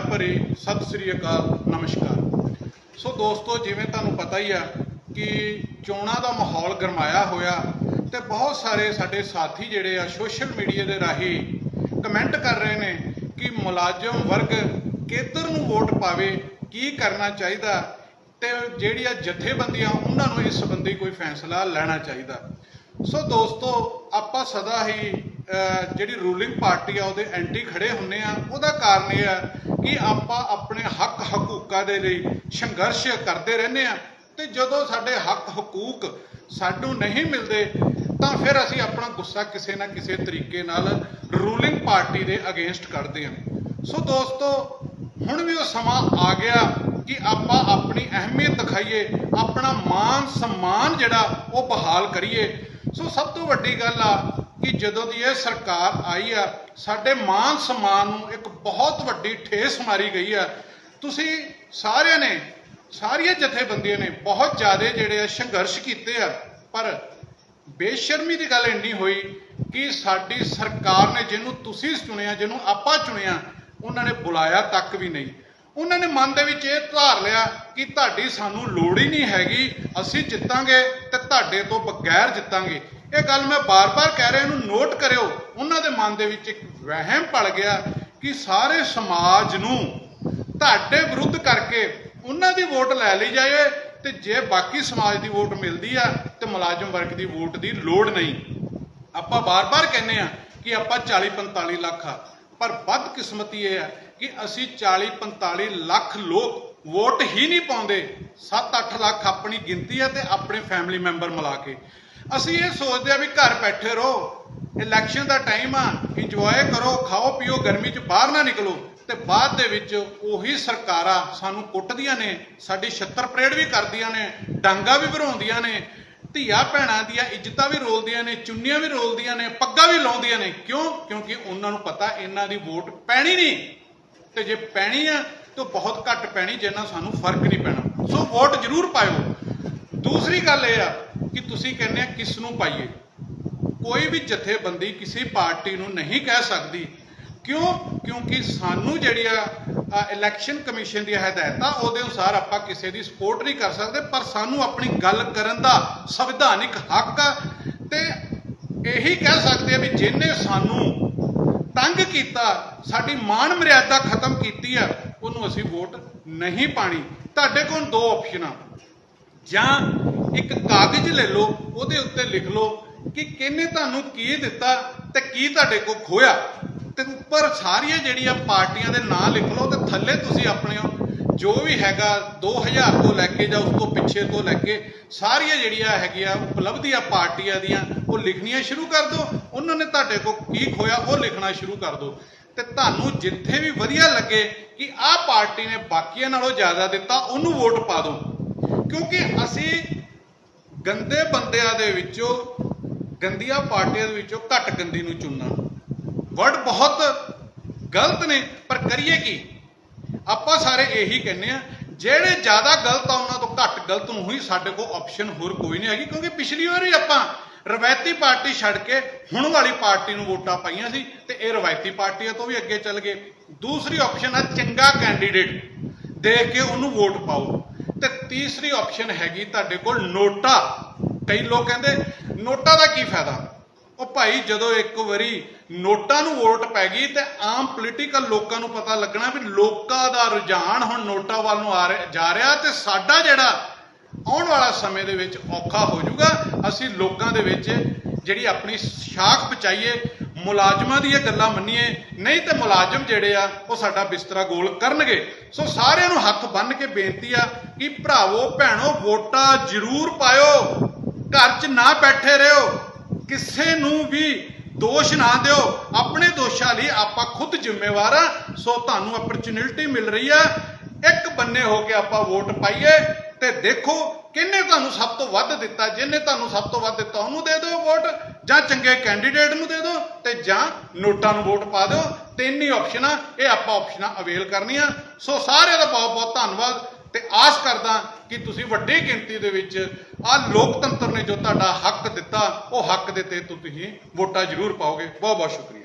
ਪਿਆਰ ਭਰੀ ਸਤਿ ਸ੍ਰੀ ਅਕਾਲ ਨਮਸਕਾਰ। ਸੋ ਦੋਸਤੋ ਜਿਵੇਂ ਤੁਹਾਨੂੰ ਪਤਾ ਹੀ ਆ ਕਿ ਚੋਣਾਂ ਦਾ ਮਾਹੌਲ ਗਰਮਾਇਆ ਹੋਇਆ ਤੇ ਬਹੁਤ ਸਾਰੇ ਸਾਡੇ ਸਾਥੀ ਜਿਹੜੇ ਆ ਸੋਸ਼ਲ ਮੀਡੀਆ ਦੇ ਰਾਹੀਂ ਕਮੈਂਟ ਕਰ ਰਹੇ ਨੇ ਕਿ ਮੁਲਾਜ਼ਮ ਵਰਗ ਕਿੱਧਰ ਨੂੰ ਵੋਟ ਪਾਵੇ ਕੀ ਕਰਨਾ ਚਾਹੀਦਾ ਤੇ ਜਿਹੜੀਆਂ ਜਥੇਬੰਦੀਆਂ ਉਹਨਾਂ ਨੂੰ ਇਸ ਸੰਬੰਧੀ ਕੋਈ ਫੈਸਲਾ ਲੈਣਾ ਚਾਹੀਦਾ। ਸੋ ਦੋਸਤੋ ਆਪਾਂ ਸਦਾ ਹੀ ਅਹ, ਜਿਹੜੀ ਰੂਲਿੰਗ ਪਾਰਟੀ ਆ ਉਹਦੇ ਐਂਟੀ ਖੜੇ ਹੁੰਨੇ ਆ। ਉਹਦਾ ਕਾਰਨ ਇਹ ਆ ਕਿ ਆਪਾਂ ਆਪਣੇ ਹੱਕ ਹਕੂਕਾਂ ਦੇ ਲਈ ਸੰਘਰਸ਼ ਕਰਦੇ ਰਹਿੰਦੇ ਆ ਤੇ ਜਦੋਂ ਸਾਡੇ ਹੱਕ ਹਕੂਕ ਸਾਨੂੰ ਨਹੀਂ ਮਿਲਦੇ, ਤਾਂ ਫਿਰ ਅਸੀਂ ਆਪਣਾ ਗੁੱਸਾ ਕਿਸੇ ਨਾ ਕਿਸੇ ਤਰੀਕੇ ਨਾਲ ਰੂਲਿੰਗ ਪਾਰਟੀ ਦੇ ਅਗੇਂਸਟ ਕਰਦੇ ਆ ਸੋ ਦੋਸਤੋ, ਹੁਣ ਵੀ ਉਹ ਸਮਾਂ ਆ ਗਿਆ ਕਿ ਆਪਾਂ ਆਪਣੀ ਅਹਿਮੀਅਤ ਦਿਖਾਈਏ, ਆਪਣਾ ਮਾਨ ਸਨਮਾਨ ਜਿਹੜਾ ਉਹ ਬਹਾਲ ਕਰੀਏ। ਸੋ ਸਭ ਤੋਂ ਵੱਡੀ ਗੱਲ ਆ ਕਿ ਜਦੋਂ ਦੀ ਇਹ ਸਰਕਾਰ ਆਈ ਆ, ਸਾਡੇ ਮਾਨ ਸਨਮਾਨ ਨੂੰ ਇੱਕ ਬਹੁਤ ਵੱਡੀ ਠੇਸ ਮਾਰੀ ਗਈ ਆ। ਤੁਸੀਂ ਸਾਰਿਆਂ ਨੇ, ਸਾਰੀਆਂ ਜਥੇਬੰਦੀਆਂ ਨੇ ਬਹੁਤ ਜ਼ਿਆਦਾ ਜਿਹੜੇ ਆ ਸੰਘਰਸ਼ ਕੀਤੇ ਆ, ਪਰ ਬੇਸ਼ਰਮੀ ਦੀ ਗੱਲ ਇੰਨੀ ਹੋਈ ਕਿ ਸਾਡੀ ਸਰਕਾਰ ਨੇ ਜਿਹਨੂੰ ਤੁਸੀਂ ਚੁਣਿਆ, ਜਿਹਨੂੰ ਆਪਾਂ ਚੁਣਿਆ, ਉਹਨਾਂ ਨੇ ਬੁਲਾਇਆ ਤੱਕ ਵੀ ਨਹੀਂ। ਉਹਨਾਂ ਨੇ ਮਨ ਦੇ ਵਿੱਚ ਇਹ ਧਾਰ ਲਿਆ ਕਿ ਤੁਹਾਡੀ ਸਾਨੂੰ ਲੋੜ ਹੀ ਨਹੀਂ ਹੈਗੀ, ਅਸੀਂ ਜਿੱਤਾਂਗੇ ਤੇ ਤੁਹਾਡੇ ਤੋਂ ਬਗੈਰ ਜਿੱਤਾਂਗੇ। ਇਹ ਗੱਲ ਮੈਂ ਬਾਰ-ਬਾਰ ਕਹਿ ਰਿਹਾ, ਇਹਨੂੰ ਨੋਟ ਕਰਿਓ। ਉਹਨਾਂ ਦੇ ਮਨ ਦੇ ਵਿੱਚ ਇੱਕ ਵਹਿਮ ਪਲ ਗਿਆ ਕਿ ਸਾਰੇ ਸਮਾਜ ਨੂੰ ਤੁਹਾਡੇ ਵਿਰੁੱਧ ਕਰਕੇ ਉਹਨਾਂ ਦੀ ਵੋਟ ਲੈ ਲਈ ਜਾਏ ਤੇ ਜੇ ਬਾਕੀ ਸਮਾਜ ਦੀ ਵੋਟ ਮਿਲਦੀ ਆ ਤੇ ਮੁਲਾਜ਼ਮ ਵਰਗ ਦੀ ਵੋਟ ਦੀ ਲੋੜ ਨਹੀਂ। ਆਪਾਂ ਬਾਰ-ਬਾਰ ਕਹਿੰਦੇ ਆ ਕਿ ਆਪਾਂ 40-45 ਲੱਖ ਆ, ਪਰ ਬਦਕਿਸਮਤੀ ਇਹ ਹੈ ਕਿ ਅਸੀਂ 40-45 ਲੱਖ ਲੋਕ ਵੋਟ ਹੀ ਨਹੀਂ ਪਾਉਂਦੇ। 7-8 ਲੱਖ ਆਪਣੀ ਗਿਣਤੀ ਹੈ ਤੇ ਆਪਣੇ ਫੈਮਿਲੀ ਮੈਂਬਰ ਮਿਲਾ ਕੇ। ਅਸੀਂ ਇਹ ਸੋਚਦੇ ਆ ਵੀ ਘਰ ਬੈਠੇ ਰਹੋ। ਇਲੈਕਸ਼ਨ ਦਾ ਟਾਈਮ ਆ। ਇੰਜੋਏ ਕਰੋ, ਖਾਓ, ਪੀਓ, ਗਰਮੀ 'ਚ ਬਾਹਰ ਨਾ ਨਿਕਲੋ। ਤੇ ਬਾਅਦ ਦੇ ਵਿੱਚ ਉਹੀ ਸਰਕਾਰਾਂ ਸਾਨੂੰ ਕੁੱਟਦੀਆਂ ਨੇ, ਸਾਡੀ ਛੱਤਰ ਪਰੇਡ ਵੀ ਕਰਦੀਆਂ ਨੇ, ਡਾਂਗਾ ਵੀ ਭਰਾਉਂਦੀਆਂ ਨੇ, ਧੀਆ ਭੈਣਾਂ ਦੀਆਂ ਇੱਜ਼ਤਾਂ ਵੀ ਰੋਲਦੀਆਂ ਨੇ, ਚੁੰਨੀਆਂ ਵੀ ਰੋਲਦੀਆਂ ਨੇ, ਪੱਗਾਂ ਵੀ ਲਾਉਂਦੀਆਂ ਨੇ। ਕਿਉਂ? ਕਿਉਂਕਿ ਉਹਨਾਂ ਨੂੰ ਪਤਾ ਇਹਨਾਂ ਦੀ ਵੋਟ ਪੈਣੀ ਨਹੀਂ। ਤੇ ਜੇ ਪੈਣੀ ਆ ਤਾਂ ਬਹੁਤ ਘੱਟ ਪੈਣੀ ਜਿੰਨਾ ਸਾਨੂੰ ਫ਼ਰਕ ਨਹੀਂ ਪੈਣਾ। ਸੋ ਵੋਟ ਜ਼ਰੂਰ ਪਾਇਓ। ਦੂਸਰੀ ਗੱਲ ਇਹ ਆ ਕਿ ਤੁਸੀਂ ਕਹਿੰਦੇ ਆ ਕਿਸ ਨੂੰ ਪਾਈਏ। ਕੋਈ ਵੀ ਜਥੇਬੰਦੀ ਕਿਸੇ ਪਾਰਟੀ ਨੂੰ ਨਹੀਂ ਕਹਿ ਸਕਦੀ। ਕਿਉਂ? ਕਿਉਂਕਿ ਸਾਨੂੰ ਜਿਹੜੀ ਆ ਇਲੈਕਸ਼ਨ ਕਮਿਸ਼ਨ ਦੀਆਂ ਹਦਾਇਤਾਂ, ਉਹਦੇ ਅਨੁਸਾਰ ਆਪਾਂ ਕਿਸੇ ਦੀ ਸਪੋਰਟ ਨਹੀਂ ਕਰ ਸਕਦੇ, ਪਰ ਸਾਨੂੰ ਆਪਣੀ ਗੱਲ ਕਰਨ ਦਾ ਸੰਵਿਧਾਨਿਕ ਹੱਕ ਆ। ਤੇ ਇਹੀ ਕਹਿ ਸਕਦੇ ਆ ਵੀ ਜਿਹਨੇ ਸਾਨੂੰ ਤੰਗ ਕੀਤਾ, ਸਾਡੀ ਮਾਣ ਮਰਿਆਦਾ ਖਤਮ ਕੀਤੀ ਆ ਉਹਨੂੰ ਅਸੀਂ ਵੋਟ ਨਹੀਂ ਪਾਣੀ। ਤੁਹਾਡੇ ਕੋਲ ਦੋ ਆਪਸ਼ਨਾਂ ਜਾਂ ਇੱਕ ਕਾਗਜ਼ ਲੈ ਲਓ, ਉਹਦੇ ਉੱਤੇ ਲਿਖ ਲਓ ਕਿ ਕਿਹਨੇ ਤੁਹਾਨੂੰ ਕੀ ਦਿੱਤਾ ਤੇ ਕੀ ਤੁਹਾਡੇ ਕੋਲ ਖੋਇਆ। ਤੇ ਉੱਪਰ ਸਾਰੀਆਂ ਜਿਹੜੀਆਂ ਪਾਰਟੀਆਂ ਦੇ ਨਾਂ ਲਿਖ ਲਓ ਤੇ ਥੱਲੇ ਤੁਸੀਂ ਆਪਣੇ ਜੋ ਵੀ ਹੈਗਾ 2000 ਤੋਂ ਲੈ ਕੇ ਜਾਂ ਉਸ ਤੋਂ ਪਿੱਛੇ ਤੋਂ ਲੈ ਕੇ ਸਾਰੀਆਂ ਜਿਹੜੀਆਂ ਹੈਗੀਆਂ ਉਪਲਬਧੀਆਂ ਪਾਰਟੀਆਂ ਦੀਆਂ, ਉਹ ਲਿਖਣੀਆਂ ਸ਼ੁਰੂ ਕਰ ਦਿਓ। ਉਹਨਾਂ ਨੇ ਤੁਹਾਡੇ ਕੋਲ ਕੀ ਖੋਇਆ, ਉਹ ਲਿਖਣਾ ਸ਼ੁਰੂ ਕਰ ਦਿਓ। ਤੇ ਤੁਹਾਨੂੰ ਜਿੱਥੇ ਵੀ ਵਧੀਆ ਲੱਗੇ ਕਿ ਆਹ ਪਾਰਟੀ ਨੇ ਬਾਕੀਆਂ ਨਾਲੋਂ ਜ਼ਿਆਦਾ ਦਿੱਤਾ, ਉਹਨੂੰ ਵੋਟ ਪਾ ਦਿਓ ਕਿਉਂਕਿ ਅਸੀਂ ਗੰਦੇ ਬੰਦਿਆਂ ਦੇ ਵਿੱਚੋਂ, ਗੰਦੀਆਂ ਪਾਰਟੀਆਂ ਦੇ ਵਿੱਚੋਂ ਘੱਟ ਗੰਦੀ ਨੂੰ ਚੁਣਨਾ। ਵਰਡ ਬਹੁਤ ਗਲਤ ਨੇ, ਪਰ ਕਰੀਏ ਕੀ? ਆਪਾਂ ਸਾਰੇ ਇਹੀ ਕਹਿੰਦੇ ਆ ਜਿਹੜੇ ਜ਼ਿਆਦਾ ਗਲਤ ਆ, ਉਹਨਾਂ ਤੋਂ ਘੱਟ ਗਲਤ ਨੂੰ ਹੀ ਸਾਡੇ ਕੋਲ ਆਪਸ਼ਨ ਹੋਰ ਕੋਈ ਨਹੀਂ ਹੈਗੀ, ਕਿਉਂਕਿ ਪਿਛਲੀ ਵਾਰੀ ਆਪਾਂ ਰਵਾਇਤੀ ਪਾਰਟੀ ਛੱਡ ਕੇ ਹੁਣ ਵਾਲੀ ਪਾਰਟੀ ਨੂੰ ਵੋਟਾਂ ਪਾਈਆਂ ਸੀ, ਤੇ ਇਹ ਰਵਾਇਤੀ ਪਾਰਟੀਆਂ ਤੋਂ ਵੀ ਅੱਗੇ ਚੱਲ ਗਏ। ਦੂਸਰੀ ਆਪਸ਼ਨ ਹੈ ਚੰਗਾ ਕੈਂਡੀਡੇਟ ਦੇਖ ਕੇ ਉਹਨੂੰ ਵੋਟ ਪਾਓ। ਤੇ ਤੀਸਰੀ ਆਪਸ਼ਨ ਹੈਗੀ ਤੁਹਾਡੇ ਕੋਲ ਨੋਟਾ। ਕਈ ਲੋਕ ਕਹਿੰਦੇ, ਨੋਟਾ ਦਾ ਕੀ ਫਾਇਦਾ? ਉਹ ਭਾਈ ਜਦੋਂ ਇੱਕ ਵਾਰੀ ਨੋਟਾਂ ਨੂੰ ਵੋਟ ਪੈ ਗਈ ਤੇ ਆਮ ਪੋਲੀਟੀਕਲ ਲੋਕਾਂ ਨੂੰ ਪਤਾ ਲੱਗਣਾ ਵੀ ਲੋਕਾਂ ਦਾ ਰੁਝਾਨ ਹੁਣ ਨੋਟਾਂ ਵੱਲ ਨੂੰ ਆ ਰਿਹਾ ਜਾ ਰਿਹਾ ਤੇ ਸਾਡਾ ਜਿਹੜਾ ਆਉਣ ਵਾਲਾ ਸਮੇਂ ਦੇ ਵਿੱਚ ਔਖਾ ਹੋ ਜਾਊਗਾ। ਅਸੀਂ ਲੋਕਾਂ ਦੇ ਵਿੱਚ ਜਿਹੜੀ ਆਪਣੀ ਸ਼ਾਖ ਬਚਾਈਏ ਮੁਲਾਜ਼ਮਾਂ ਦੀਆਂ ਗੱਲਾਂ ਮੰਨੀਏ, ਨਹੀਂ ਤੇ ਮੁਲਾਜ਼ਮ ਜਿਹੜੇ ਆ, ਉਹ ਸਾਡਾ ਬਿਸਤਰਾ ਗੋਲ ਕਰਨਗੇ। ਸੋ ਸਾਰਿਆਂ ਨੂੰ ਹੱਥ ਬੰਨ੍ਹ ਕੇ ਬੇਨਤੀ ਆ ਕਿ ਭਰਾਵੋ, ਭੈਣੋ, ਵੋਟਾਂ ਜ਼ਰੂਰ ਪਾਇਓ। ਘਰ 'ਚ ਨਾ ਬੈਠੇ ਰਹੋ। ਕਿਸੇ ਨੂੰ ਵੀ ਦੋਸ਼ ਨਾ ਦਿਓ। ਆਪਣੇ ਦੋਸ਼ਾਂ ਲਈ ਆਪਾਂ ਖੁਦ ਜ਼ਿੰਮੇਵਾਰ ਆ। ਸੋ ਤੁਹਾਨੂੰ ਅਪਰਚੂਨਿਟੀ ਮਿਲ ਰਹੀ ਆ। ਇੱਕ ਬੰਨੇ ਹੋ ਕੇ ਆਪਾਂ ਵੋਟ ਪਾਈਏ ਤੇ ਦੇਖੋ ਕਿਹਨੇ ਤੁਹਾਨੂੰ ਸਭ ਤੋਂ ਵੱਧ ਦਿੱਤਾ। ਜਿਹਨੇ ਤੁਹਾਨੂੰ ਸਭ ਤੋਂ ਵੱਧ ਦਿੱਤਾ, ਉਹਨੂੰ ਦੇ ਦਿਓ ਵੋਟ। ਜਾਂ ਚੰਗੇ ਕੈਂਡੀਡੇਟ ਨੂੰ ਦੇ ਦਿਓ ਤੇ ਜਾਂ ਨੋਟਾਂ ਨੂੰ ਵੋਟ ਪਾ ਦਿਓ। ਤਿੰਨ ਹੀ ਆਪਸ਼ਨਾਂ ਇਹ ਆਪਾਂ ਆਪਸ਼ਨਾਂ ਅਵੇਲ ਕਰਨੀਆਂ। ਸੋ ਸਾਰਿਆਂ ਦਾ ਬਹੁਤ ਬਹੁਤ ਧੰਨਵਾਦ ਤੇ ਆਸ ਕਰਦਾ ਕਿ ਤੁਸੀਂ ਵੱਡੀ ਗਿਣਤੀ ਦੇ ਵਿੱਚ ਆ ਲੋਕਤੰਤਰ ਨੇ ਜੋ ਤੁਹਾਡਾ ਹੱਕ ਦਿੱਤਾ, ਉਹ ਹੱਕ ਦੇ ਤੇ ਤੁਸੀਂ ਵੋਟਾਂ ਜ਼ਰੂਰ ਪਾਓਗੇ। ਬਹੁਤ ਬਹੁਤ ਸ਼ੁਕਰੀਆ।